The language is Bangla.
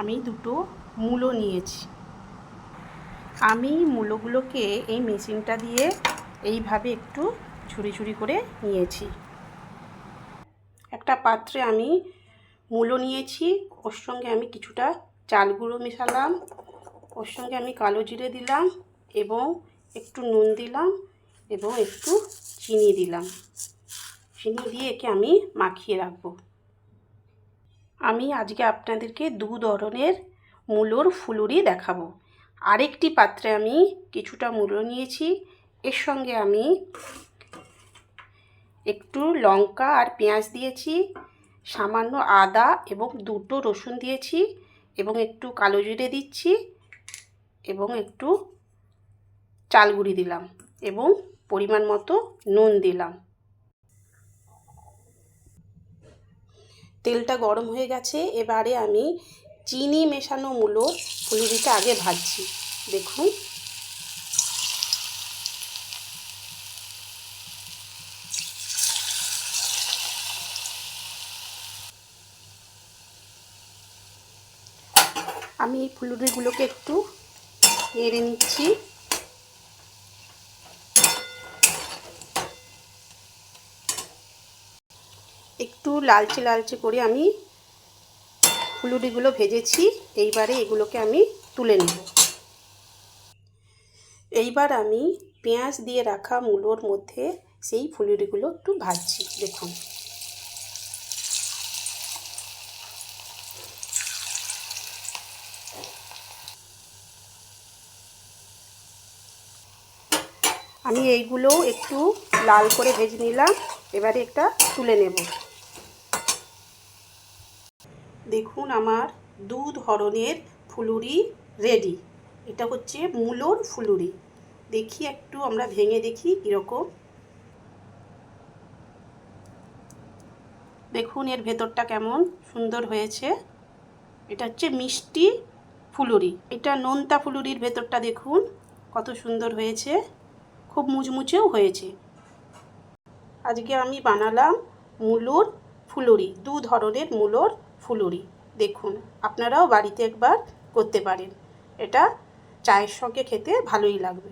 আমি দুটো মূলো নিয়েছি। আমি মূলোগুলোকে এই মেশিনটা দিয়ে এইভাবে একটু ঝুড়ি ঝুড়ি করে নিয়েছি। একটা পাত্রে আমি মূলো নিয়েছি, ওর সঙ্গে আমি কিছুটা চাল গুঁড়ো মেশালাম, ওর সঙ্গে আমি কালো জিরে দিলাম এবং একটু নুন দিলাম এবং একটু চিনি দিলাম। চিনি দিয়ে একে আমি মাখিয়ে রাখব। আমি আজকে আপনাদেরকে দু ধরনের মূলোর ফুলুরি দেখাবো। আরেকটি পাত্রে আমি কিছুটা মূলো নিয়েছি। এর সঙ্গে আমি একটু লঙ্কা আর পেঁয়াজ দিয়েছি, সামান্য আদা এবং দুটো রসুন দিয়েছি এবং একটু কালো জিরে দিচ্ছি এবং একটু চালগুড়ি দিলাম এবং পরিমাণ মতো নুন দিলাম। তেলটা গরম হয়ে গেছে, এবারে আমি চিনি মেশানো মূলো ফুলুরিটা আগে ভাজছি। দেখুন। আমি এই ফুলুরিগুলোকে একটু নেড়ে নিচ্ছি। একটু লালচে লালচে করে আমি ফুলুরিগুলো ভেজেছি। এইবারে এগুলোকে আমি তুলে নেব। এইবার আমি পেঁয়াজ দিয়ে রাখা মূলোর মধ্যে সেই ফুলুরিগুলো একটু ভাজছি, দেখুন। আমি এইগুলো একটু লাল করে ভেজে নিলাম। এবারে একটা তুলে নেব। দেখুন আমার দু ধরনের ফুলুরি রেডি। এটা হচ্ছে মূলোর ফুলুরি। দেখি একটু আমরা ভেঙে দেখি কীরকম। দেখুন এর ভেতরটা কেমন সুন্দর হয়েছে। এটা হচ্ছে মিষ্টি ফুলুরি। এটা নোনতা ফুলুরির ভেতরটা দেখুন কত সুন্দর হয়েছে। খুব মুচমুচেও হয়েছে। আজকে আমি বানালাম মূলোর ফুলুরি। দু ধরনের মূলোর ফুলুরি। দেখুন আপনারাও বাড়িতে একবার করতে পারেন। এটা চায়ের সঙ্গে খেতে ভালোই লাগবে।